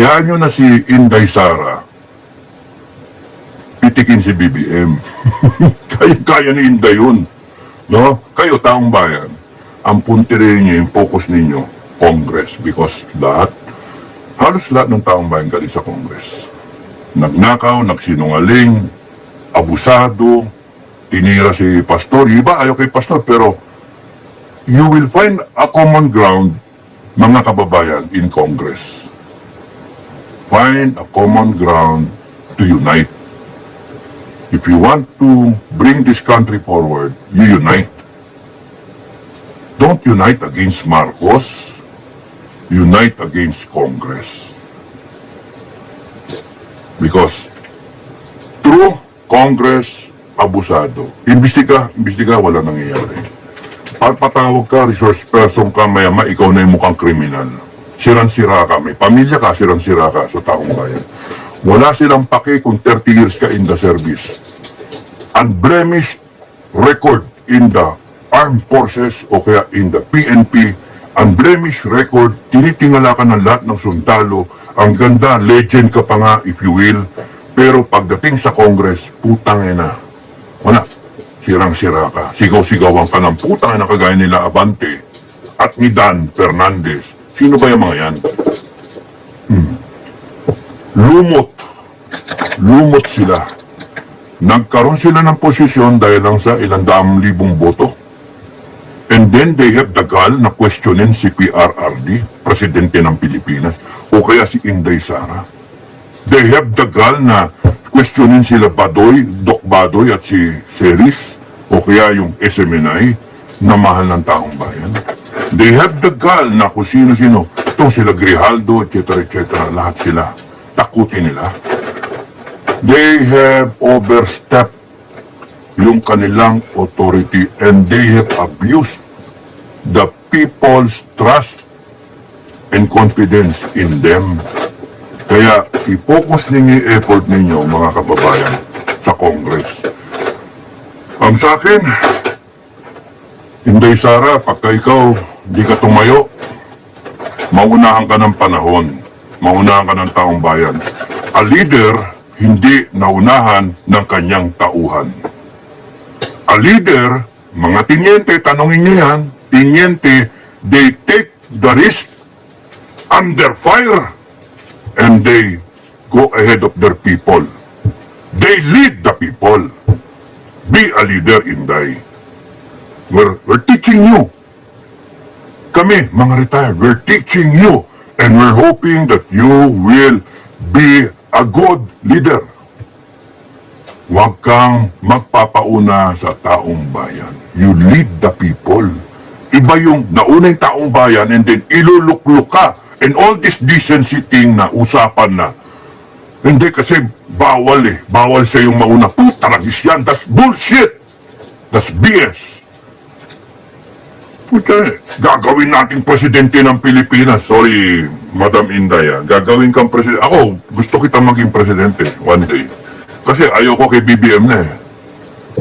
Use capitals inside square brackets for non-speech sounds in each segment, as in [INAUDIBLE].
Hayaan nyo na si Inday Sara pitikin si BBM. [LAUGHS] kaya, kaya ni Inday yun. No? Kayo, taong bayan, ang puntirin niyo, yung focus ninyo, Congress. Because lahat, halos lahat ng taong bayan galing sa Congress. Nagnakaw, nagsinungaling, abusado, tinira si Pastor. Yung Iba, ayaw kay Pastor, pero you will find a common ground, mga kababayan, in Congress. Find a common ground to unite. If you want to bring this country forward, you unite. Don't unite against Marcos. Unite against Congress. Because through Congress, abusado. Imbestiga, imbestiga, wala nangyayari. Pagpatawag ka, resource person ka, maya ikaw na yung mukhang kriminal. Siran-sira ka, may pamilya ka, siran-sira ka sa taong bayan. Wala silang pake kung 30 years ka in the service. Unblemished record in the armed forces o kaya in the PNP, unblemished record, tinitingala ka ng lahat ng sundalo, ang ganda, legend ka pa nga, if you will, pero pagdating sa Congress, putang ina, wala, sirang-sira ka, sigaw-sigawan ka ng putang ina kagaya nila Abante at ni Dan Fernandez. Sino ba yung mga yan? Hmm. Lumot. Lumot sila. Nagkaroon sila ng posisyon dahil lang sa ilang daang libong boto. And then they have the gall na questionin si PRRD, presidente ng Pilipinas, o kaya si Inday Sara. They have the gall na questionin sila Badoy, Doc Badoy at si Seris, o kaya yung SMNI na mahal ng taong bayan. They have the gall na kung sino-sino, itong sila Grijaldo, etc. etc. lahat sila. Takutin nila. They have overstepped yung kanilang authority and they have abused the people's trust and confidence in them. Kaya i-focus ninyo yung effort ninyo mga kababayan sa Congress. Ang sa akin, Inday Sara, pagka ikaw di ka tumayo, maunahan ka ng panahon, maunahan ka ng taong bayan. A leader, hindi naunahan ng kanyang tauhan. A leader, mga tinyente, tanongin niyo yan, tinyente, they take the risk under fire and they go ahead of their people. They lead the people. Be a leader, Inday. We're, we're teaching you. Kami, mga retired, we're teaching you and we're hoping that you will be a good leader. Huwag kang magpapauna sa taong bayan. You lead the people. Iba yung nauna taong bayan and then ilulukluk ka. And all this decency thing na usapan na. Hindi kasi bawal eh. Bawal sa yung mauna. Puta, ragis yan. That's bullshit. That's BS. Puta, eh, gagawin nating presidente ng Pilipinas. Sorry, Madam Inday, ah. gagawin kang presidente. Ako, gusto kita maging presidente one day. Kasi ayoko kay BBM na eh.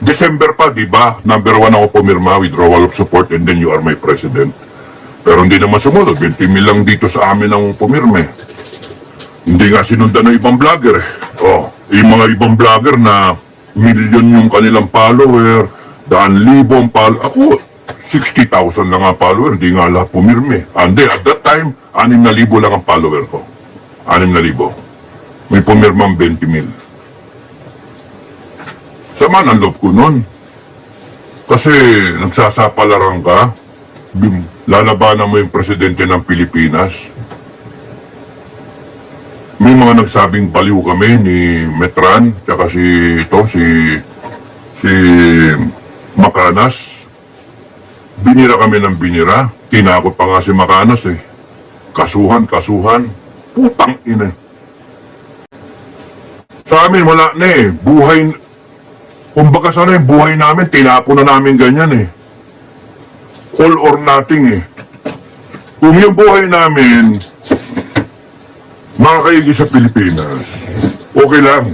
December pa, di ba? Number one ako pumirma, withdrawal of support, and then you are my president. Pero hindi naman sumunod. 20 mil lang dito sa amin ang pumirme. Hindi nga sinundan ng ibang vlogger eh. Oh, yung mga ibang vlogger na milyon yung kanilang follower, daan libo ang follower. Ako, 60,000 lang ang follower, hindi nga lahat pumirme. Ande, at that time, 6,000 lang ang follower ko. 6,000. May pumirmang 20 mil. Sama ng loob ko nun. Kasi nagsasapalaran ka, lalabanan mo yung presidente ng Pilipinas. May mga nagsabing baliw kami ni Metran, tsaka si ito, si si Makanas. Binira kami ng binira. Tinakot pa nga si Makanas eh. Kasuhan, kasuhan. Putang ina. Sa amin, wala na eh. Buhay, kumbaga sana yung buhay namin, tinapo na namin ganyan eh. All or nothing eh. Kung yung buhay namin, makakaigi sa Pilipinas, okay lang.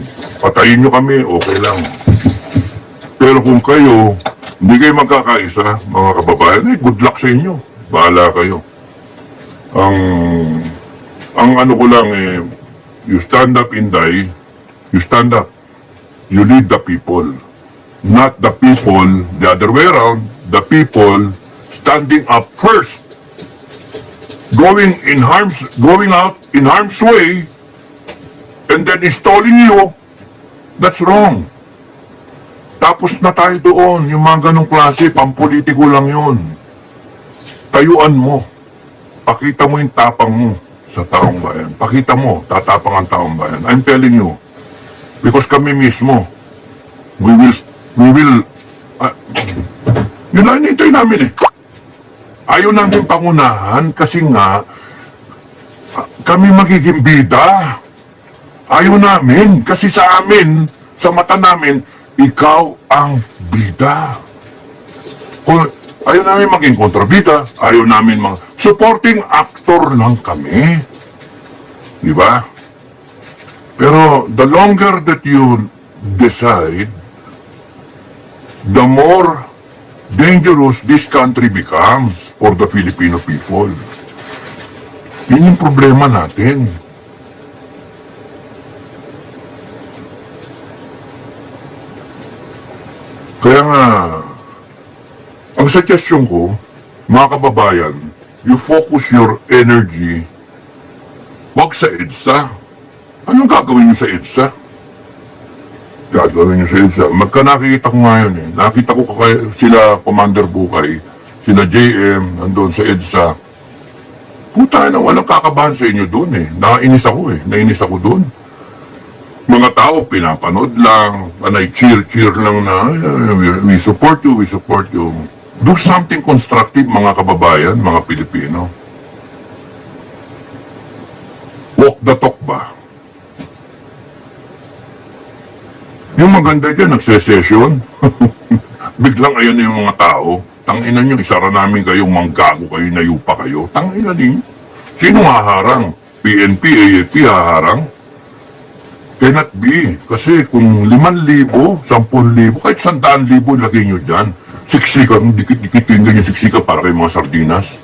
Patayin nyo kami, okay lang. Pero kung kayo, hindi kayo magkakaisa, mga kababayan, eh, good luck sa inyo. Bahala kayo. Ang ang ano ko lang eh, you stand up in die, you stand up, you lead the people. Not the people, the other way around, the people standing up first. Going in harm's, going out in harm's way, and then installing you, that's wrong. Tapos na tayo doon, yung mga ganong klase, pampolitiko lang yun. Tayuan mo. Pakita mo yung tapang mo sa taong bayan. Pakita mo, tatapang ang taong bayan. I'm telling you, because kami mismo, we will, we will, ah, yun lang hinihintay namin eh. Ayaw namin pangunahan kasi nga, kami magiging bida. Ayaw namin kasi sa amin, sa mata namin, ikaw ang bida. Kung ayaw namin maging kontrabida, ayaw namin mga supporting actor lang kami. Di ba? Pero the longer that you decide, the more dangerous this country becomes for the Filipino people. Yun yung problema natin. Kaya nga, ang suggestion ko, mga kababayan, you focus your energy wag sa EDSA. Anong gagawin niyo sa EDSA? Gagawin niyo sa EDSA. Magka nakikita ko ngayon eh. Nakita ko kay, sila Commander Bukay, sila JM, nandun sa EDSA. Puta na, walang kakabahan sa inyo doon eh. Nakainis ako eh. Nainis ako doon mga tao pinapanood lang, anay cheer-cheer lang na, "Ay, we, support you, we support you. Do something constructive mga kababayan, mga Pilipino. Walk the talk ba? Yung maganda dyan, nagse-session. [LAUGHS] Biglang ayan yung mga tao. Tanginan nyo, isara namin kayong manggago kayo, nayupa kayo. Tanginan ninyo. Sino haharang? PNP, AFP haharang? Cannot be. Kasi kung 5,000, 10,000, kahit 100,000 lagay nyo dyan, siksikan, dikit-dikitin ganyan siksikan para kay mga sardinas.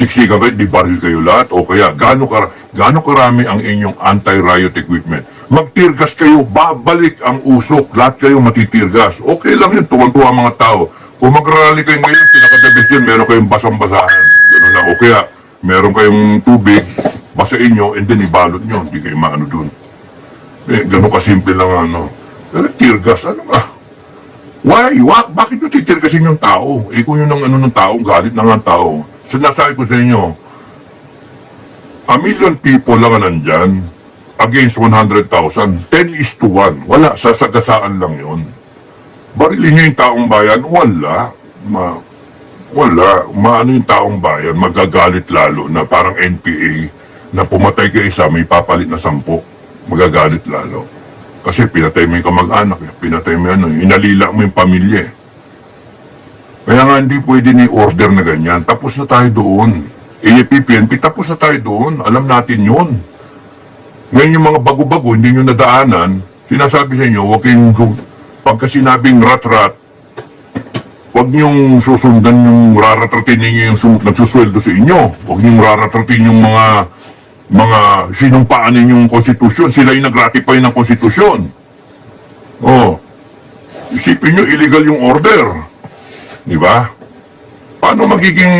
Siksikan kayo, di baril kayo lahat. O kaya, gaano, kar gaano karami ang inyong anti-riot equipment. Magtirgas kayo, babalik ang usok. Lahat kayo matitirgas. Okay lang yun, tuwan-tuwa mga tao. Kung mag-rally kayo ngayon, pinakadabis dyan, meron kayong basang-basahan. Gano'n lang. O kaya, meron kayong tubig, basain nyo, and then ibalot nyo. Hindi kayo maano dun. Eh, gano'n kasimple lang ano. Pero tear gas, ano ba? Why? Wa, bakit nyo titirgasin yung tao? Eh, kung yun ang ano ng tao, galit na nga tao. Sinasabi ko sa inyo, a million people lang ang nandyan against 100,000. 10 is to 1. Wala, sasagasaan lang yun. Barilin nyo yung taong bayan, wala. Ma, wala. Maano yung taong bayan, magagalit lalo na parang NPA na pumatay ka isa, may papalit na sampo magagalit lalo. Kasi pinatay mo yung kamag-anak, eh. pinatay mo ano, inalila mo yung pamilya. eh. Kaya nga hindi pwede ni order na ganyan. Tapos na tayo doon. AFP, PNP, tapos na tayo doon. Alam natin yun. Ngayon yung mga bago-bago, hindi nyo nadaanan, sinasabi sa inyo, huwag kayong, pagka sinabing rat-rat, huwag niyong susundan yung raratratin ninyo yung sum- nagsusweldo sa inyo. Huwag niyong raratratin yung mga mga sinumpaan ninyong konstitusyon. Sila yung nag-ratify ng konstitusyon. Oh. Isipin nyo, illegal yung order. Di ba? Paano magiging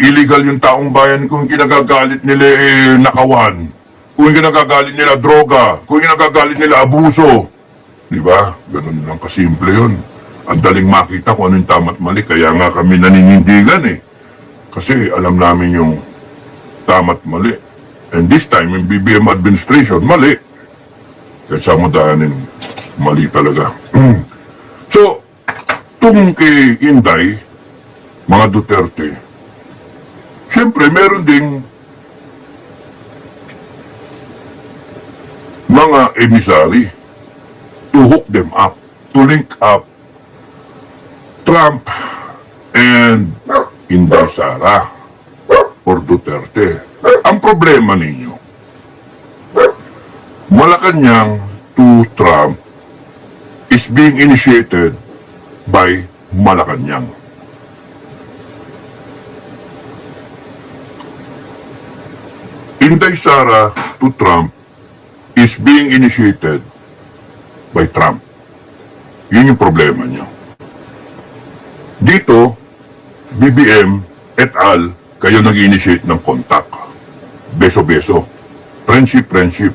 illegal yung taong bayan kung kinagagalit nila eh, nakawan? Kung kinagagalit nila droga? Kung kinagagalit nila abuso? Di ba? Ganun lang kasimple yun. Ang daling makita kung ano yung tama't mali. Kaya nga kami naninindigan eh. Kasi alam namin yung tama't mali. And this time, yung BBM administration, mali. Kaya sa mo dahanin, mali talaga. [CLEARS THROAT] so, tung kay Inday, mga Duterte, siyempre meron ding mga emissary to hook them up, to link up Trump and Inday Sara or Duterte. Ang problema ninyo, Malacanang to Trump is being initiated by Malacanang. In Inday Sara to Trump is being initiated by Trump. Yun yung problema niyo. Dito, BBM et al. kayo nag-initiate ng contact. Beso-beso. Friendship, friendship.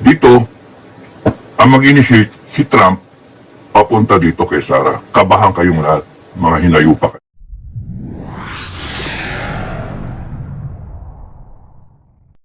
Dito, ang mag-initiate si Trump papunta dito kay Sara. Kabahan kayong lahat. Mga hinayupa kayo.